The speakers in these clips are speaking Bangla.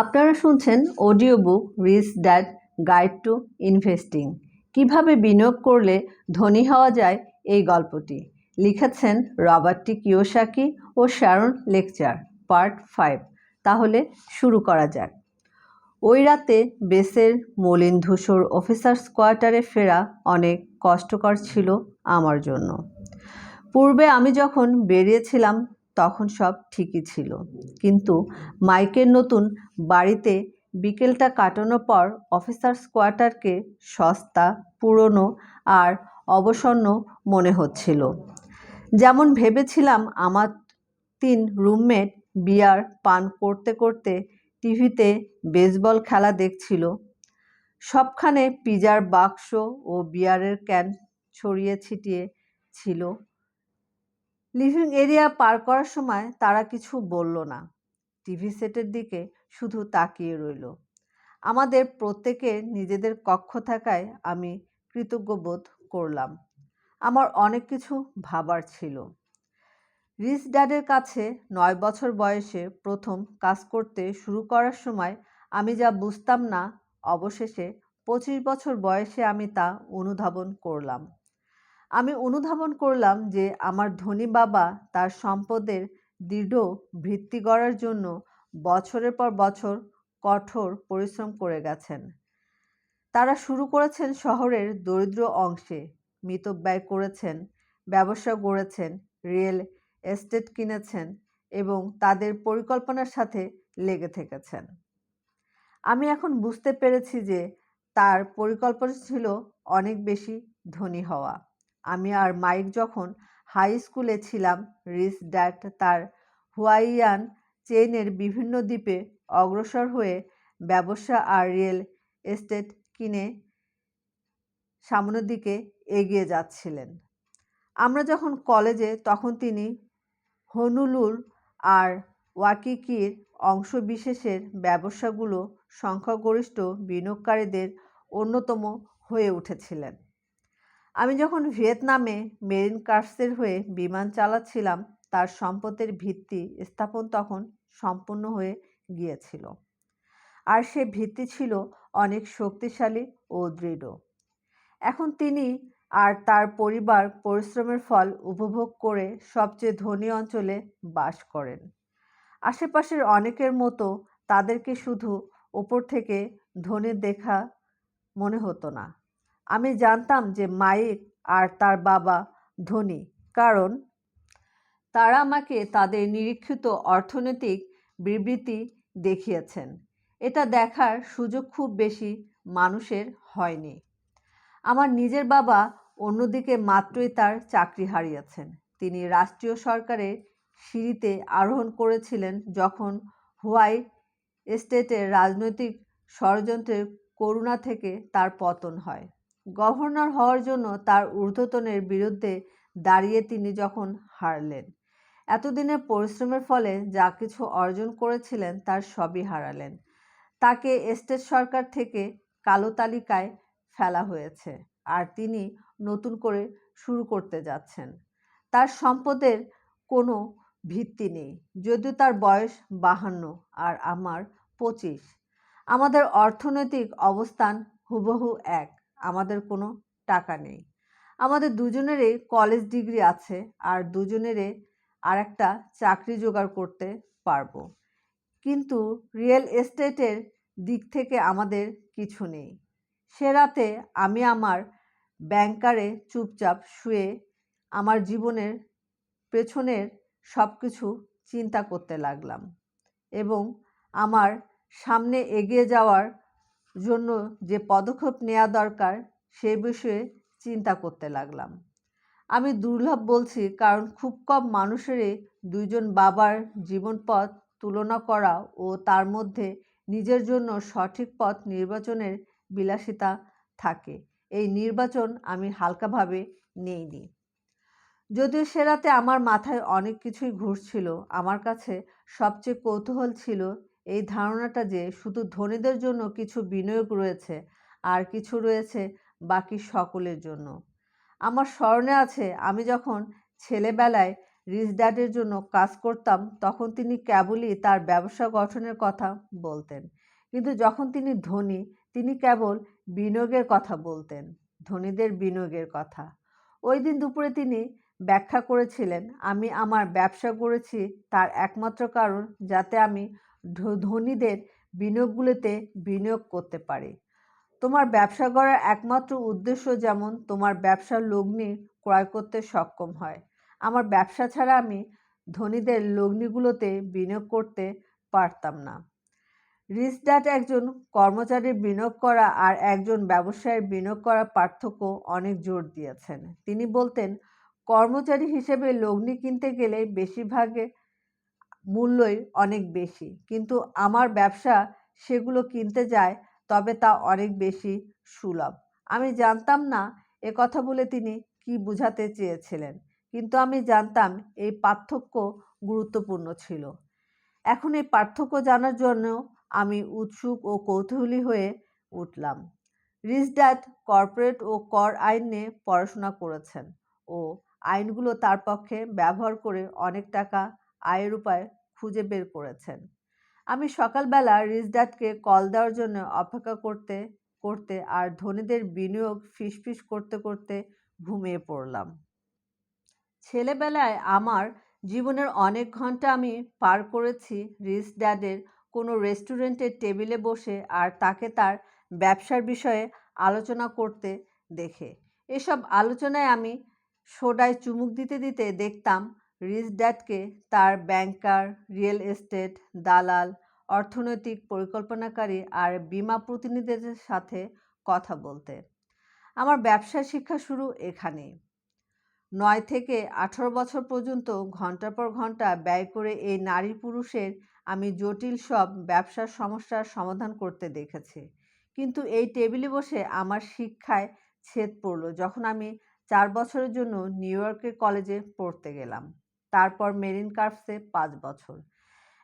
আপনারা শুনছেন audio book Rich Dad guide to investing কীভাবে বিনিয়োগ করলে ধনী হওয়া যায় এই গল্পটি। লিখেছেন রবার্টি কিওসাকি ও শ্যারন লেকচার, পার্ট ফাইভ। তাহলে শুরু করা যাক। ওই রাতে বেসের মলিন ধূসর অফিসার্স কোয়ার্টারে ফেরা অনেক কষ্টকর ছিল আমার জন্য। পূর্বে আমি যখন বেরিয়েছিলাম তখন সব ঠিকই ছিল। কিন্তু মাইকের নতুন বাড়িতে বিকেলটা কাটানোর পর অফিসার্স কোয়ার্টারকে সস্তা, পুরনো আর অবসন্ন মনে হচ্ছিল। যেমন ভেবেছিলাম আমার তিন রুমমেট বিয়ার পান করতে করতে টিভিতে বেসবল খেলা দেখছিল। সবখানে পিজার বাক্স ও বিয়ারের ক্যান ছড়িয়ে ছিটিয়ে ছিল লিভিং এরিয়া পার করার সময় তারা কিছু বলল না। টিভি সেটের দিকে শুধু তাকিয়ে রইল। আমাদের প্রত্যেকের নিজেদের কক্ষ থাকায় আমি কৃতজ্ঞ বোধ করলাম। আমার অনেক কিছু ভাবার ছিল। রিচ ড্যাডের কাছে নয় বছর বয়সে প্রথম কাজ করতে শুরু করার সময় আমি যা বুঝতাম না, অবশেষে পঁচিশ বছর বয়সে আমি তা অনুধাবন করলাম। আমি অনুধাবন করলাম যে আমার ধনী বাবা তার সম্পদের দৃঢ় ভিত্তি গড়ার জন্য বছরের পর বছর কঠোর পরিশ্রম করে গেছেন। তারা শুরু করেছেন শহরের দরিদ্র অংশে, মিতব্যয় করেছেন, ব্যবসা গড়েছেন, রিয়েল এস্টেট কিনেছেন এবং তাদের পরিকল্পনার সাথে লেগে থেকেছেন। আমি এখন বুঝতে পেরেছি যে তার পরিকল্পনা ছিল অনেক বেশি ধনী হওয়া। আমি আর মাইক যখন হাই স্কুলে ছিলাম, রিস ড্যাট তার হুয়াইয়ান চেইনের বিভিন্ন দ্বীপে অগ্রসর হয়ে ব্যবসা আর রিয়েল এস্টেট কিনে সামনের দিকে এগিয়ে যাচ্ছিলেন। আমরা যখন কলেজে, তখন তিনি হনুলুল আর ওয়াকিকির অংশবিশেষের ব্যবসাগুলো সংখ্যাগরিষ্ঠ বিনিয়োগকারীদের অন্যতম হয়ে উঠেছিলেন। আমি যখন ভিয়েতনামে মেরিন কার্সের হয়ে বিমান চালাচ্ছিলাম, তার সম্পদের ভিত্তি স্থাপন তখন সম্পূর্ণ হয়ে গিয়েছিল। আর সে ভিত্তি ছিল অনেক শক্তিশালী ও দৃঢ়। এখন তিনি আর তার পরিবার পরিশ্রমের ফল উপভোগ করে সবচেয়ে ধনী অঞ্চলে বাস করেন। আশেপাশের অনেকের মতো তাদেরকে শুধু ওপর থেকে ধনী দেখা মনে হতো না। আমি জানতাম যে মাইক আর তার বাবা ধনী, কারণ তারা আমাকে তাদের নিরীক্ষিত অর্থনৈতিক বিবৃতি দেখিয়েছেন। এটা দেখার সুযোগ খুব বেশি মানুষের হয়নি। আমার নিজের বাবা অন্যদিকে মাত্রই তার চাকরি হারিয়েছেন। তিনি রাষ্ট্রীয় সরকারের সিঁড়িতে আরোহণ করেছিলেন যখন হোয়াই স্টেটের রাজনৈতিক ষড়যন্ত্রের করুণা থেকে তার পতন হয়। গভর্নর হওয়ার জন্য তার ঊর্ধ্বতনের বিরুদ্ধে দাঁড়িয়ে তিনি যখন হারলেন, এতদিনের পরিশ্রমের ফলে যা কিছু অর্জন করেছিলেন তার সবই হারালেন। তাকে এস্টেট সরকার থেকে কালো তালিকায় ফেলা হয়েছে আর তিনি নতুন করে শুরু করতে যাচ্ছেন। তার সম্পদের কোনো ভিত্তি নেই, যদিও তার বয়স বাহান্ন আর আমার পঁচিশ। আমাদের অর্থনৈতিক অবস্থান হুবহু এক। আমাদের কোনো টাকা নেই। আমাদের দুজনেরই কলেজ ডিগ্রি আছে আর দুজনেরই আর একটা চাকরি জোগাড় করতে পারব। কিন্তু রিয়েল এস্টেটের দিক থেকে আমাদের কিছু নেই। সে রাতে আমি আমার ব্যাংকারে চুপচাপ শুয়ে আমার জীবনের পেছনের সব কিছু চিন্তা করতে লাগলাম এবং আমার সামনে এগিয়ে যাওয়ার জন্য যে পদক্ষেপ নেওয়া দরকার, সে বিষয়ে চিন্তা করতে লাগলাম। আমি দুর্লভ বলছি, কারণ খুব কম মানুষেরই দুইজন বাবার জীবন পথ তুলনা করা ও তার মধ্যে নিজের জন্য সঠিক পথ নির্বাচনের বিলাসিতা থাকে। এই নির্বাচন আমি হালকাভাবে নেইনি। যদিও সে রাতে আমার মাথায় অনেক কিছুই ঘুরছিল, আমার কাছে সবচেয়ে কৌতূহল ছিল এই ধারণাটা যে শুধু ধনীদের জন্য কিছু বিনিয়োগ রয়েছে, আর কিছু রয়েছে বাকি সকলের জন্য। আমার স্মরণে আছে, আমি যখন ছেলেবেলায় রিচ ড্যাডের জন্য কাজ করতাম, তখন তিনি কেবলই তার ব্যবসা গঠনের কথা বলতেন। কিন্তু যখন তিনি ধনী, তিনি কেবল বিনিয়োগের কথা বলতেন, ধনীদের বিনিয়োগের কথা। ওই দিন দুপুরে তিনি ব্যাখ্যা করেছিলেন, আমি আমার ব্যবসা করেছি তার একমাত্র কারণ যাতে আমি ধনীদের বিনিয়োগগুলোতে বিনিয়োগ করতে পারি। তোমার ব্যবসা করার একমাত্র উদ্দেশ্য যেমন তোমার ব্যবসার লগ্নি ক্রয় করতে সক্ষম হয়। আমার ব্যবসা ছাড়া আমি ধনীদের লগ্নিগুলোতে বিনিয়োগ করতে পারতাম না। রিচ ড্যাড একজন কর্মচারীর বিনিয়োগ করা আর একজন ব্যবসায়ের বিনিয়োগ করার পার্থক্য অনেক জোর দিয়েছেন। তিনি বলতেন, কর্মচারী হিসেবে লগ্নি কিনতে গেলে বেশিরভাগের মূল্যই অনেক বেশি। কিন্তু আমার ব্যবসা সেগুলো কিনতে যায়, তবে তা অনেক বেশি সুলভ। আমি জানতাম না এ কথা বলে তিনি কি বোঝাতে চেয়েছিলেন। কিন্তু আমি জানতাম এই পার্থক্য গুরুত্বপূর্ণ ছিল। এখন এই পার্থক্য জানার জন্য আমি উৎসুক ও কৌতূহলী হয়ে উঠলাম। রিচ ড্যাড কর্পোরেট ও কর আইন নিয়ে পড়াশোনা করেছেন ও আইনগুলো তার পক্ষে ব্যবহার করে অনেক টাকা আয়ের উপায় খুঁজে বের করেছেন। আমি সকালবেলা রিচ ড্যাডকে কল দেওয়ার জন্য অপেক্ষা করতে করতে আর ধনীদের বিনিয়োগ ফিসফিস করতে করতে ঘুমিয়ে পড়লাম। ছেলেবেলায় আমার জীবনের অনেক ঘণ্টা আমি পার করেছি রিচ ড্যাডের কোনো রেস্টুরেন্টের টেবিলে বসে আর তাকে তার ব্যবসার বিষয়ে আলোচনা করতে দেখে। এসব আলোচনায় আমি সোডায় চুমুক দিতে দিতে দেখতাম রিচ ড্যাডকে তার ব্যাংকার, রিয়েল এস্টেট, দালাল, অর্থনৈতিক পরিকল্পনাকারী আর বিমা প্রতিনিধিদের সাথে কথা বলতে। আমার ব্যবসা শিক্ষা শুরু এখানেই। নয় থেকে আঠারো বছর পর্যন্ত ঘণ্টার পর ঘণ্টা ব্যয় করে এই নারী পুরুষের আমি জটিল সব ব্যবসার সমস্যার সমাধান করতে দেখেছি। কিন্তু এই টেবিলে বসে আমার শিক্ষায় ছেদ পড়ল যখন আমি চার বছরের জন্য নিউ ইয়র্কের কলেজে পড়তে গেলাম। তারপর মেরিন কার্ভসে পাঁচ বছর।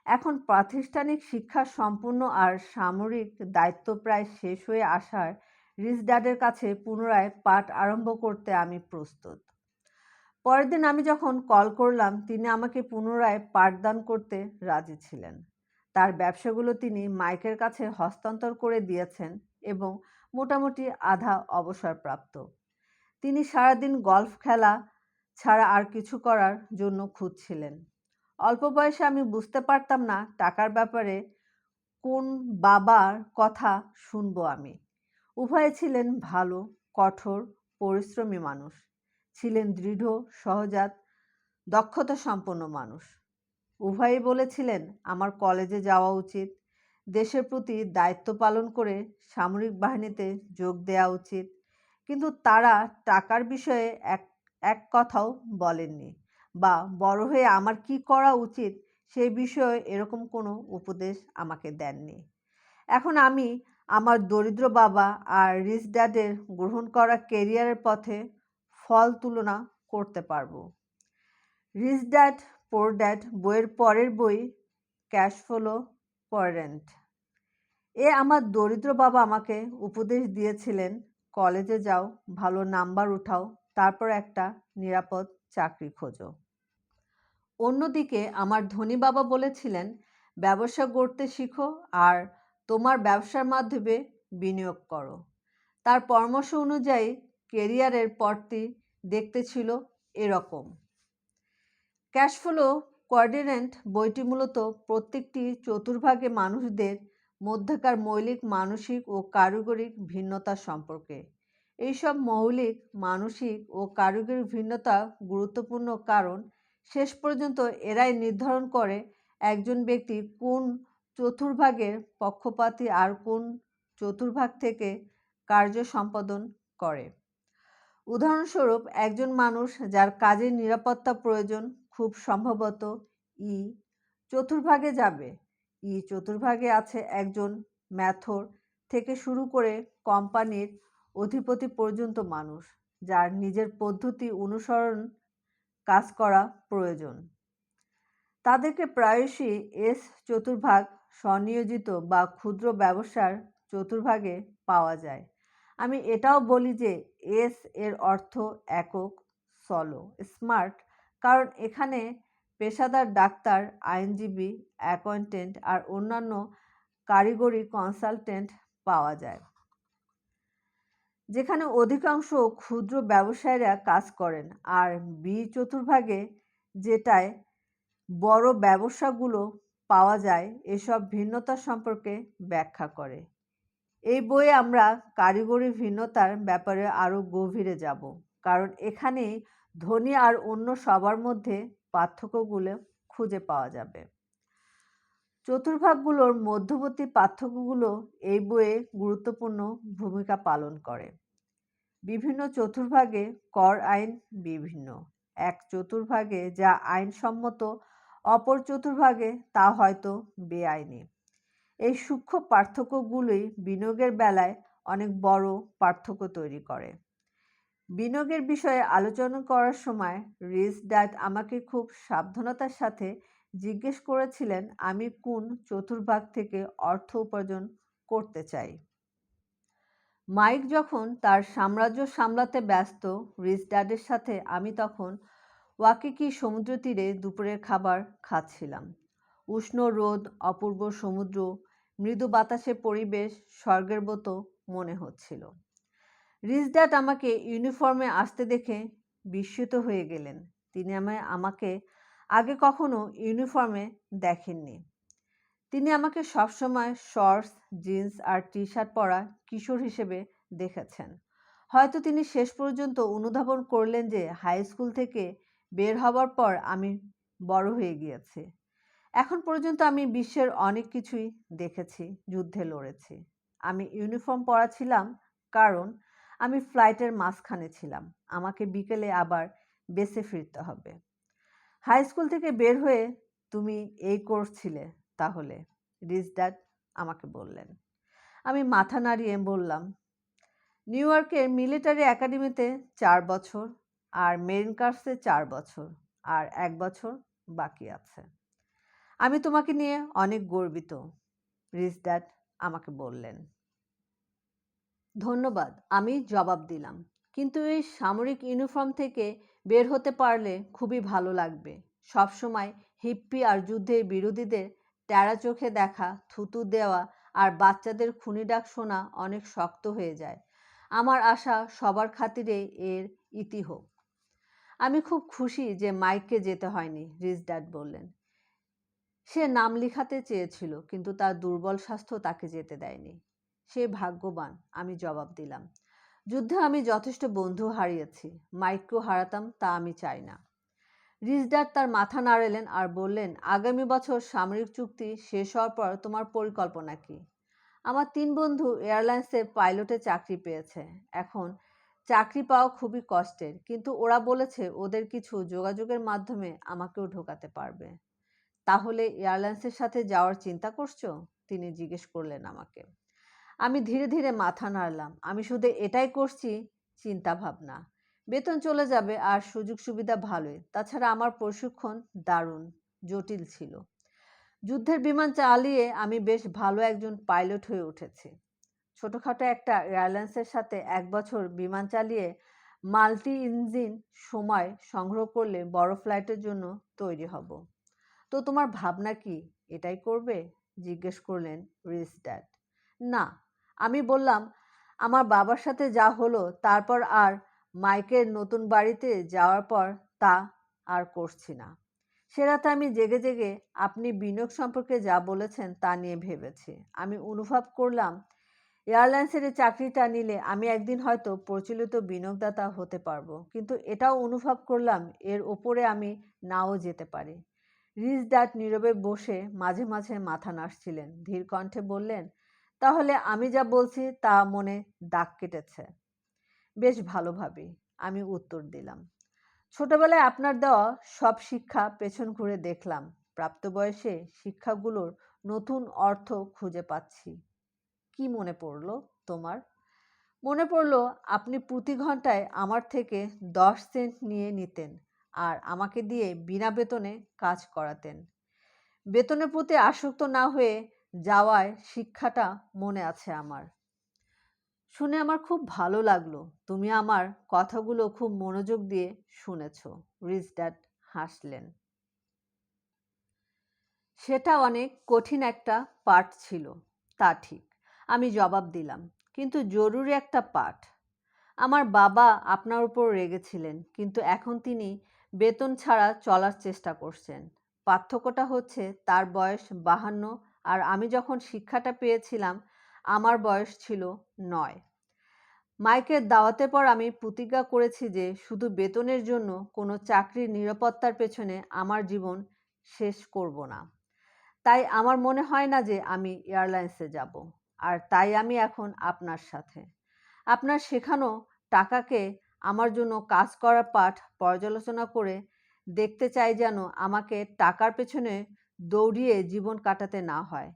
এখন প্রাতিষ্ঠানিক শিক্ষা সম্পূর্ণ আর সামরিক দায়িত্ব প্রায় শেষ হয়ে আসার রিচ ড্যাডের কাছে পুনরায় পাঠ আরম্ভ করতে আমি প্রস্তুত। পরের দিন আমি যখন কল করলাম, তিনি আমাকে পুনরায় পাঠদান করতে রাজি ছিলেন। তার ব্যবসাগুলো তিনি মাইকের কাছে হস্তান্তর করে দিয়েছেন এবং মোটামুটি আধা অবসরপ্রাপ্ত। তিনি সারাদিন গল্ফ খেলা ছাড়া আর কিছু করার জন্য খুঁজছিলেন। অল্প বয়সে আমি বুঝতে পারতাম না টাকার ব্যাপারে কোন বাবার কথা শুনব আমি। উভয়ে ছিলেন ভালো, কঠোর, পরিশ্রমী মানুষ। ছিলেন দৃঢ়, সহজাত দক্ষতা সম্পন্ন মানুষ। উভয়ই বলেছিলেন, আমার কলেজে যাওয়া উচিত। দেশের প্রতি দায়িত্ব পালন করে সামরিক বাহিনীতে যোগ দেওয়া উচিত। কিন্তু তারা টাকার বিষয়ে এক এক কথাও বলেননি। বা, বড় হয়ে আমার কি করা উচিত? সে বিষয়ে এরকম কোনো উপদেশ আমাকে দেননি। এখন আমি আমার দরিদ্র বাবা আর রিচ ড্যাডের গ্রহণ করা কেরিয়ারের পথে ফল তুলনা করতে পারব। রিচ ড্যাড পোর ড্যাড বইয়ের পরের বই ক্যাশ ফ্লো পরেন্ট এ আমার দরিদ্র বাবা আমাকে উপদেশ দিয়েছিলেন, কলেজে যাও, ভালো নাম্বার উঠাও তারপর একটা নিরাপদ চাকরি খোঁজো। অন্যদিকে আমার ধনী বাবা বলেছিলেন, ব্যবসা গড়তে শিখো আর তোমার ব্যবসার মাধ্যমে বিনিয়োগ করো। তার পরামর্শ অনুযায়ী কেরিয়ারের পথটি দেখতে ছিল এরকম। ক্যাশফ্লো কোয়ার্ডিনেন্ট বইটি মূলত প্রত্যেকটি চতুর্ভাগে মানুষদের মধ্যকার মৌলিক, মানসিক ও কারিগরিক ভিন্নতা সম্পর্কে। এইসব মৌলিক, মানসিক ও কারিগরিক ভিন্নতা গুরুত্বপূর্ণ কারণ শেষ পর্যন্ত এরাই নির্ধারণ করে একজন ব্যক্তি কোন চতুর্ভাগের পক্ষপাতী আর কোন চতুর্ভাগ থেকে কার্য সম্পাদন করে। উদাহরণস্বরূপ, একজন মানুষ যার কাজের নিরাপত্তা প্রয়োজন খুব সম্ভবত ই চতুর্ভাগে যাবে। ই চতুর্ভাগে আছে একজন ম্যাথর থেকে শুরু করে কোম্পানির অধিপতি পর্যন্ত মানুষ, যার নিজের পদ্ধতি অনুসরণ কাজ করা প্রয়োজন। তাদেরকে প্রায়শই এস চতুর্ভাগ স্বনিয়োজিত বা ক্ষুদ্র ব্যবসার চতুর্ভাগে পাওয়া যায়। আমি এটাও বলি যে এস এর অর্থ একক, সলো, স্মার্ট, কারণ এখানে পেশাদার ডাক্তার, আইনজীবী অ্যাকাউন্টেন্ট আর অন্যান্য কারিগরি কনসালটেন্ট পাওয়া যায়। যেখানে অধিকাংশ ক্ষুদ্র ব্যবসায়ীরা কাজ করেন। আর বি চতুর্ভাগে যেটায় বড় ব্যবসাগুলো পাওয়া যায়, এসব ভিন্নতা সম্পর্কে ব্যাখ্যা করে। এই বইয়ে আমরা কারিগরি ভিন্নতার ব্যাপারে আরও গভীরে যাব, কারণ এখানে ধনী আর অন্য সবার মধ্যে পার্থক্যগুলো খুঁজে পাওয়া যাবে। চতুর্ভাগগুলোর মধ্যবর্তী পার্থক্যগুলো এই বইয়ে গুরুত্বপূর্ণ ভূমিকা পালন করে। বিভিন্ন চতুর্ভাগে কর আইন বিভিন্ন। এক চতুর্ভাগে যা আইনসম্মত, অপর চতুর্ভাগে তা হয়তো বেআইনি। এই সূক্ষ্ম পার্থক্যগুলোই বিনিয়োগের বেলায় অনেক বড় পার্থক্য তৈরি করে। বিনিয়োগের বিষয়ে আলোচনা করার সময় রিস ডায়েট আমাকে খুব সাবধানতার সাথে জিজ্ঞেস করেছিলেন, আমি কোন চতুর্ভাগ থেকে অর্থ উপার্জন করতে চাই? মাইক যখন তার সাম্রাজ্য সামলাতে ব্যস্ত রিস ড্যাডের সাথে আমি তখন ওয়াকিকি সমুদ্র তীরে দুপুরের খাবার খাচ্ছিলাম। উষ্ণ রোদ, অপূর্ব সমুদ্র, মৃদু বাতাসে পরিবেশ, স্বর্গের মতো মনে হচ্ছিল। রিজডাট আমাকে ইউনিফর্মে আসতে দেখে বিস্মিত হয়ে গেলেন। তিনি আমায়, আমাকে আগে কখনো ইউনিফর্মে দেখেননি। তিনি আমাকে সবসময় শর্টস জিন্স আর টি শার্ট পরা কিশোর হিসেবে দেখেছেন। হয়তো তিনি শেষ পর্যন্ত অনুধাবন করলেন যে হাই স্কুল থেকে বের হবার পর আমি বড় হয়ে গিয়েছি। এখন পর্যন্ত আমি বিশ্বের অনেক কিছুই দেখেছি, যুদ্ধে লড়েছি। আমি ইউনিফর্ম পরা ছিলাম কারণ আমি ফ্লাইটের মাঝখানে ছিলাম। আমাকে বিকেলে আবার বেসে ফিরতে হবে। হাই স্কুল থেকে বের হয়ে তুমি এই করছিলে তাহলে রিজডাট আমাকে বললেন। আমি মাথা নাড়িয়ে বললাম নিউ ইয়র্কের মিলিটারি একাডেমিতে চার বছর আর মেরিন কার্সে চার বছর আর এক বছর বাকি আছে। আমি তোমাকে নিয়ে অনেক গর্বিত রিজডাট আমাকে বললেন। ধন্যবাদ, আমি জবাব দিলাম। কিন্তু এই সামরিক ইউনিফর্ম থেকে বের হতে পারলে খুবই ভালো লাগবে। সবসময় হিপ্পি আর যুদ্ধের বিরোধীদের টেরা চোখে দেখা, থুতু দেওয়া আর বাচ্চাদের খুনি ডাক শোনা অনেক শক্ত হয়ে যায়। আমার আশা সবার খাতিরে এর ইতি হোক। আমি খুব খুশি যে মাইককে যেতে হয়নি, রিজ ড্যাড বললেন। সে নাম লিখাতে চেয়েছিল, কিন্তু তার দুর্বল স্বাস্থ্য তাকে যেতে দেয়নি। সে ভাগ্যবান, আমি জবাব দিলাম। যুদ্ধে আমি যথেষ্ট বন্ধু হারিয়েছি। মাইককেও হারাতাম তা আমি চাই না। রিজডার তার মাথা নাড়ালেন আর বললেন, আগামী বছর সামরিক চুক্তি শেষ হওয়ার পর তোমার পরিকল্পনা কি? আমার তিন বন্ধু এয়ারলাইন্সে পাইলটে চাকরি পেয়েছে। এখন চাকরি পাওয়া খুবই কষ্টের, কিন্তু ওরা বলেছে ওদের কিছু যোগাযোগের মাধ্যমে আমাকেও ঢোকাতে পারবে। তাহলে এয়ারলাইন্সের সাথে যাওয়ার চিন্তা করছ? তিনি জিজ্ঞেস করলেন আমাকে। আমি ধীরে ধীরে মাথা নাড়লাম। আমি শুধু এটাই করছি চিন্তা ভাবনা বেতন চলে যাবে আর সুযোগ সুবিধা ভালোই। তাছাড়া আমার প্রশিক্ষণ দারুণ, জটিল ছিল। যুদ্ধের বিমান চালিয়ে আমি বেশ ভালো একজন পাইলট হয়ে উঠেছি। ছোটোখাটো একটা এয়ারলাইন্সের সাথে এক বছর বিমান চালিয়ে মাল্টি ইঞ্জিন সময় সংগ্রহ করলে বড় ফ্লাইটের জন্য তৈরি হব। তো তোমার ভাবনা কি? এটাই করবে? জিজ্ঞেস করলেন রিস ড্যাড না আমি বললাম, আমার বাবার সাথে যা হলো, তারপর আর মাইকের নতুন বাড়িতে যাওয়ার পর তা আর করছি না। সে রাতে আমি জেগে জেগে আপনি বিনিয়োগ সম্পর্কে যা বলেছেন তা নিয়ে ভেবেছি। আমি অনুভব করলাম, এয়ারলাইন্সের এই চাকরিটা নিলে আমি একদিন হয়তো প্রচলিত বিনিয়োগদাতা হতে পারব। কিন্তু এটাও অনুভব করলাম, এর ওপরে আমি নাও যেতে পারি। রিজ ডাট নীরবে বসে মাঝে মাঝে মাথা নাড়ছিলেন। ধীর কণ্ঠে বললেন তাহলে আমি যা বলছি তা মনে দাগ কেটেছে। বেশ ভালোভাবে আমি উত্তর দিলাম। ছোটবেলায় আপনার দেওয়া সব শিক্ষা পেছন ঘুরে দেখলাম। প্রাপ্তবয়সে শিক্ষাগুলোর নতুন অর্থ খুঁজে পাচ্ছি। কি মনে পড়ল তোমার? মনে পড়ল আপনি প্রতি ঘন্টায় আমার থেকে দশ সেন্ট নিয়ে নিতেন আর আমাকে দিয়ে বিনা বেতনে কাজ করাতেন। বেতনের প্রতি আসক্ত না হয়ে যাওয়ায় শিক্ষাটা মনে আছে আমার। শুনে আমার খুব ভালো লাগল। তুমি আমার কথাগুলো খুব মনোযোগ দিয়ে শুনেছ। রিচ ড্যাড হাসলেন। সেটা অনেক কঠিন একটা পাঠ ছিল। তা ঠিক, আমি জবাব দিলাম। কিন্তু জরুরি একটা পাঠ। আমার বাবা আপনার উপর রেগেছিলেন, কিন্তু এখন তিনি বেতন ছাড়া চলার চেষ্টা করছেন। পার্থক্যটা হচ্ছে তার বয়স বাহান্ন আর আমি যখন শিক্ষাটা পেয়েছিলাম, আমার বয়স ছিল নয়। মাইকের দাওয়াতের পর আমি প্রতিজ্ঞা করেছি যে, শুধু বেতনের জন্য কোনো চাকরির নিরাপত্তার পেছনে আমার জীবন শেষ করব না। তাই আমার মনে হয় না যে, আমি এয়ারলাইন্সে যাব। আর তাই আমি এখন আপনার সাথে। আপনার শেখানো টাকাকে আমার জন্য কাজ করার পাঠ পর্যালোচনা করে দেখতে চাই যেন আমাকে টাকার পেছনে দৌড়িয়ে জীবন কাটাতে না হয়।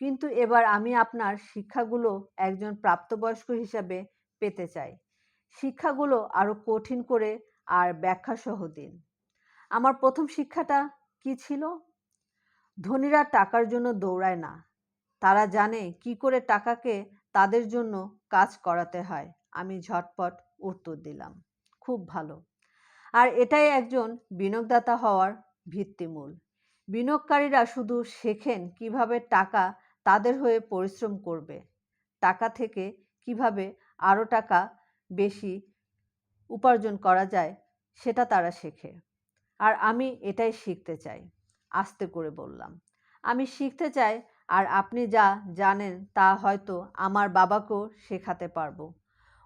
কিন্তু এবার আমি আপনার শিক্ষাগুলো একজন প্রাপ্তবয়স্ক হিসাবে পেতে চাই। শিক্ষাগুলো আরও কঠিন করে আর ব্যাখ্যাসহ দিন। আমার প্রথম শিক্ষাটা কি ছিল? ধনীরা টাকার জন্য দৌড়ায় না। তারা জানে কি করে টাকাকে তাদের জন্য কাজ করাতে হয়। আমি ঝটপট উত্তর দিলাম, খুব ভালো। আর এটাই একজন বিনিয়োগদাতা হওয়ার ভিত্তিমূল। বিনিয়োগকারীরা শুধু শেখেন কীভাবে টাকা তাদের হয়ে পরিশ্রম করবে, টাকা থেকে কীভাবে আরও টাকা বেশি উপার্জন করা যায় সেটা তারা শেখে। আর আমি এটাই শিখতে চাই, আস্তে করে বললাম। আমি শিখতে চাই আর আপনি যা জানেন তা হয়তো আমার বাবাকেও শেখাতে পারব।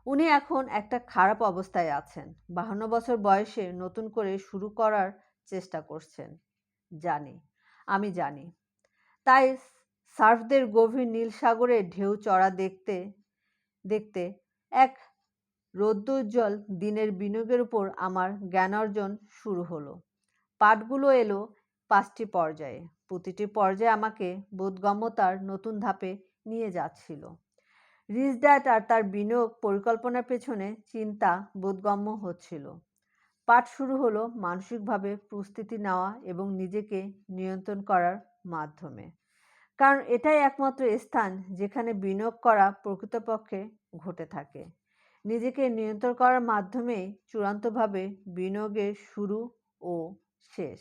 উনি এখন একটা খারাপ অবস্থায় আছেন, বাহান্ন বছর বয়সে নতুন করে শুরু করার চেষ্টা করছেন। জানি, আমি জানি। তাই সার্ফদের গভীর নীল সাগরে ঢেউ চড়া দেখতে দেখতে এক রৌদ্রোজ্জ্বল দিনের বিনিয়োগের উপর আমার জ্ঞান অর্জন শুরু হলো। পাঠগুলো এলো পাঁচটি পর্যায়ে। প্রতিটি পর্যায়ে আমাকে বোধগম্যতার নতুন ধাপে নিয়ে যাচ্ছিল। রিচ ড্যাট আর তার বিনিয়োগ পরিকল্পনার পেছনে চিন্তা বোধগম্য হচ্ছিল। পাঠ শুরু হলো মানসিকভাবে প্রস্তুতি নেওয়া এবং নিজেকে নিয়ন্ত্রণ করার মাধ্যমে। কারণ এটাই একমাত্র স্থান যেখানে বিনিয়োগ করা প্রকৃতপক্ষে ঘটে থাকে। নিজেকে নিয়ন্ত্রণ করার মাধ্যমে চূড়ান্তভাবে বিনিয়োগের শুরু ও শেষ।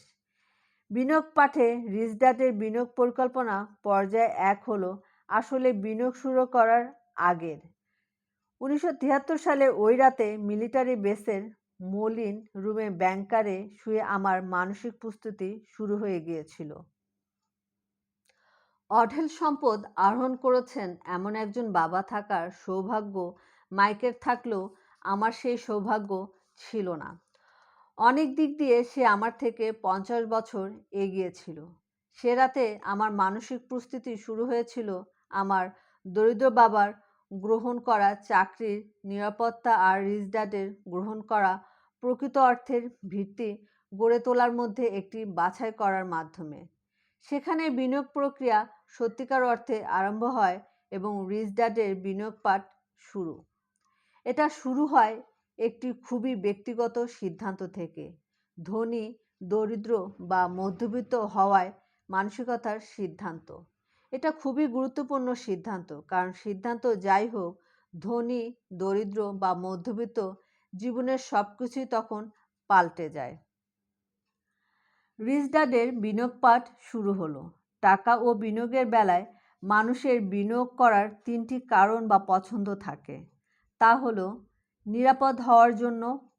বিনিয়োগ পাঠে রিচ ড্যাটের বিনিয়োগ পরিকল্পনা পর্যায় এক হলো আসলে বিনিয়োগ শুরু করার আগের। উনিশশো তিয়াত্তর সালে ওই রাতে মিলিটারি বেসের মলিন রুমে ব্যাংকারে শুয়ে আমার মানসিক প্রস্তুতি শুরু হয়ে গিয়েছিল। অঢেল সম্পদ আহরণ করেছেন এমন একজন বাবা থাকার সৌভাগ্য মাইকের থাকলেও আমার সেই সৌভাগ্য ছিল না। অনেক দিক দিয়ে সে আমার থেকে পঞ্চাশ বছর এগিয়ে ছিল সে রাতে আমার মানসিক প্রস্তুতি শুরু হয়েছিল আমার দরিদ্র বাবার গ্রহণ করা চাকরির নিরাপত্তা আর রিজডাটের গ্রহণ করা প্রকৃত অর্থের ভিত্তি গড়ে তোলার মধ্যে একটি বাছাই করার মাধ্যমে। সেখানে বিনিয়োগ প্রক্রিয়া সত্যিকার অর্থে আরম্ভ হয় এবং রিজডাটের বিনিয়োগ পাঠ শুরু। এটা শুরু হয় একটি খুবই ব্যক্তিগত সিদ্ধান্ত থেকে। ধনী, দরিদ্র বা মধ্যবিত্ত হওয়ায় মানসিকতার সিদ্ধান্ত। এটা খুবই গুরুত্বপূর্ণ সিদ্ধান্ত, কারণ সিদ্ধান্ত যাই হোক, ধনী, দরিদ্র বা মধ্যবিত্ত জীবনের সব কিছুই তখন পাল্টে যায়। রিচ ড্যাডের বিনিয়োগ পাঠ শুরু হলো। টাকা ও বিনিয়োগের বেলায় মানুষের বিনিয়োগ করার তিনটি কারণ বা পছন্দ থাকে। তা হলো, নিরাপদ হওয়ার জন্য,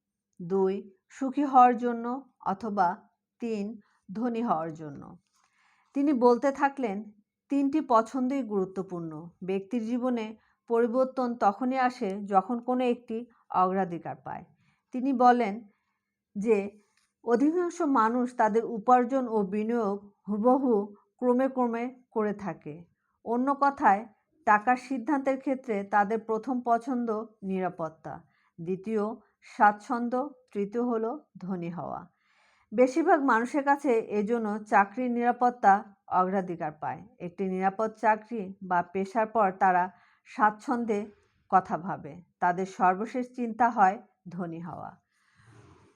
দুই, সুখী হওয়ার জন্য অথবা তিন, ধনী হওয়ার জন্য। তিনি বলতে থাকলেন, তিনটি পছন্দই গুরুত্বপূর্ণ। ব্যক্তির জীবনে পরিবর্তন তখনই আসে যখন কোনো একটি অগ্রাধিকার পায়। তিনি বলেন যে, অধিকাংশ মানুষ তাদের উপার্জন ও বিনিয়োগ হুবহু ক্রমে ক্রমে করে থাকে। অন্য কথায়, টাকার সিদ্ধান্তের ক্ষেত্রে তাদের প্রথম পছন্দ নিরাপত্তা, দ্বিতীয় স্বাচ্ছন্দ্য, তৃতীয় হলো ধনী হওয়া। বেশিরভাগ মানুষের কাছে এজন্য চাকরির নিরাপত্তা অগ্রাধিকার পায়। একটি নিরাপদ চাকরি বা পেশার পর তারা স্বাচ্ছন্দ্যে কথা ভাবে। তাদের সর্বশেষ চিন্তা হয় ধনী হওয়া।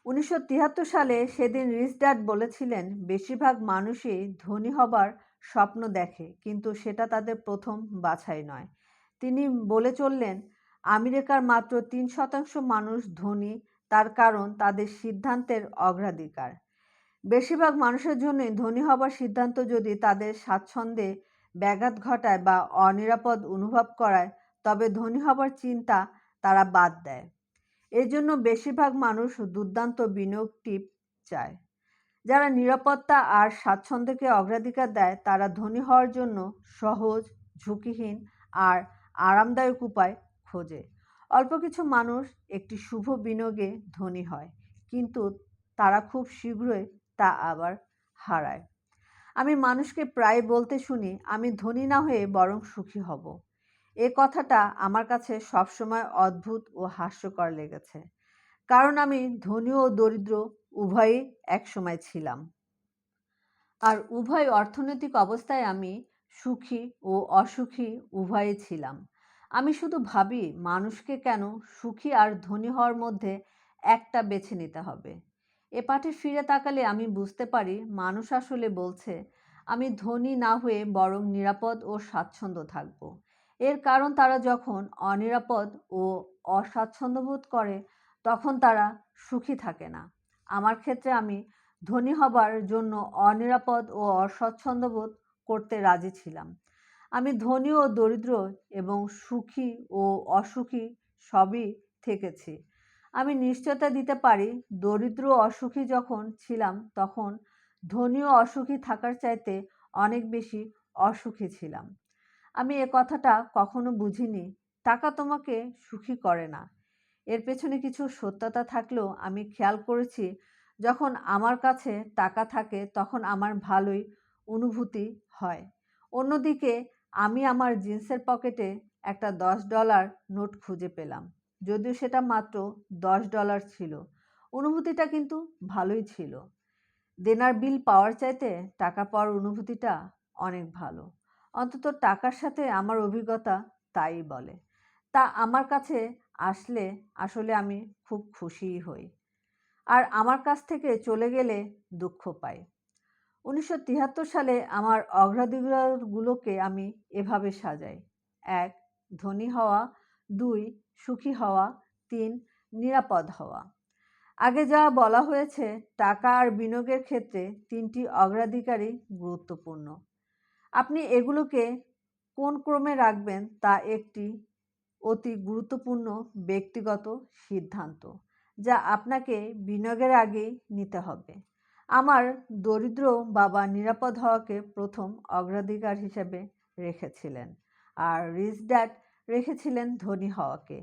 উনিশশো তিয়াত্তর সালে সেদিন ড্যাড বলেছিলেন, বেশিরভাগ মানুষই ধনী হবার স্বপ্ন দেখে, কিন্তু সেটা তাদের প্রথম বাছাই নয়। তিনি বলে চললেন, আমেরিকার মাত্র তিন শতাংশ মানুষ ধনী, তার কারণ তাদের সিদ্ধান্তের অগ্রাধিকার। বেশিরভাগ মানুষের জন্যই ধনী হবার সিদ্ধান্ত যদি তাদের স্বাচ্ছন্দ্যে ব্যাঘাত ঘটায় বা অনিরাপদ অনুভব করায় তবে ধনী হবার চিন্তা তারা বাদ দেয়। এর জন্য বেশিরভাগ মানুষ দুর্দান্ত বিনিয়োগ টিপ চায়। যারা নিরাপত্তা আর স্বাচ্ছন্দ্যকে অগ্রাধিকার দেয়, তারা ধনী হওয়ার জন্য সহজ, ঝুঁকিহীন আর আরামদায়ক উপায় খোঁজে। অল্প কিছু মানুষ একটি শুভ বিনিয়োগে ধনী হয়, কিন্তু তারা খুব শীঘ্রই তা আবার হারায়। আমি মানুষকে প্রায় বলতে শুনি, আমি ধনী না হয়ে বরং সুখী হব। এ কথাটা আমার কাছে সবসময় অদ্ভুত ও হাস্যকর লেগেছে। কারণ আমি ধনী ও দরিদ্র উভয়ই একসময় ছিলাম। আর উভয় অর্থনৈতিক অবস্থায় আমি সুখী ও অসুখী উভয়ই ছিলাম। আমি শুধু ভাবি মানুষকে কেন সুখী আর ধনী হওয়ার মধ্যে একটা বেছে নিতে হবে। এ পাঠে ফিরে তাকালে আমি বুঝতে পারি মানুষ আসলে বলছে, আমি ধনী না হয়ে বরং নিরাপদ ও স্বাচ্ছন্দ্য থাকব। এর কারণ তারা যখন অনিরাপদ ও অস্বাচ্ছন্দ্যবোধ করে, তখন তারা সুখী থাকে না। আমার ক্ষেত্রে আমি ধনী হবার জন্য অনিরাপদ ও অস্বচ্ছন্দবোধ করতে রাজি ছিলাম। আমি ধনী ও দরিদ্র এবং সুখী ও অসুখী সবই থেকেছি। আমি নিশ্চয়তা দিতে পারি, দরিদ্র অসুখী যখন ছিলাম, তখন ধনী ও অসুখী থাকার চাইতে অনেক বেশি অসুখী ছিলাম। আমি এ কথাটা কখনো বুঝিনি। টাকা তোমাকে সুখী করে না। এর পেছনে কিছু সত্যতা থাকলেও আমি খেয়াল করেছি, যখন আমার কাছে টাকা থাকে, তখন আমার ভালোই অনুভূতি হয়। অন্যদিকে, আমি আমার জিন্সের পকেটে একটা দশ ডলার নোট খুঁজে পেলাম। যদিও সেটা মাত্র দশ ডলার ছিল। অনুভূতিটা কিন্তু ভালোই ছিল। দেনার বিল পাওয়ার চাইতে টাকা পাওয়ার অনুভূতিটা অনেক ভালো। অন্তত টাকার সাথে আমার অভিজ্ঞতা তাই বলে। তা আমার কাছে আসলে আসলে আমি খুব খুশিই হই। আর আমার কাছ থেকে চলে গেলে দুঃখ পাই। উনিশশো তিয়াত্তর সালে আমার অগ্রাধিকারগুলোকে আমি এভাবে সাজাই। এক, ধনী হওয়া। দুই, সুখী হওয়া। তিন, নিরাপদ হওয়া। আগে যা বলা হয়েছে, টাকা আর বিনিয়োগের ক্ষেত্রে তিনটি অগ্রাধিকারই গুরুত্বপূর্ণ। আপনি এগুলোকে কোন ক্রমে রাখবেন তা একটি অতি গুরুত্বপূর্ণ ব্যক্তিগত সিদ্ধান্ত যা আপনাকে বিনিয়োগের আগেই নিতে হবে। আমার দরিদ্র বাবা নিরাপদ হওয়াকে প্রথম অগ্রাধিকার হিসেবে রেখেছিলেন আর রিচ ড্যাড রেখেছিলেন ধনী হওয়াকে।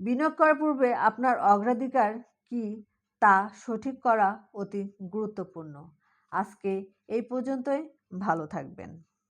বিনিয়োগ করার পূর্বে আপনার অগ্রাধিকার কি তা সঠিক করা অতি গুরুত্বপূর্ণ। আজকে এই পর্যন্তই, ভালো থাকবেন।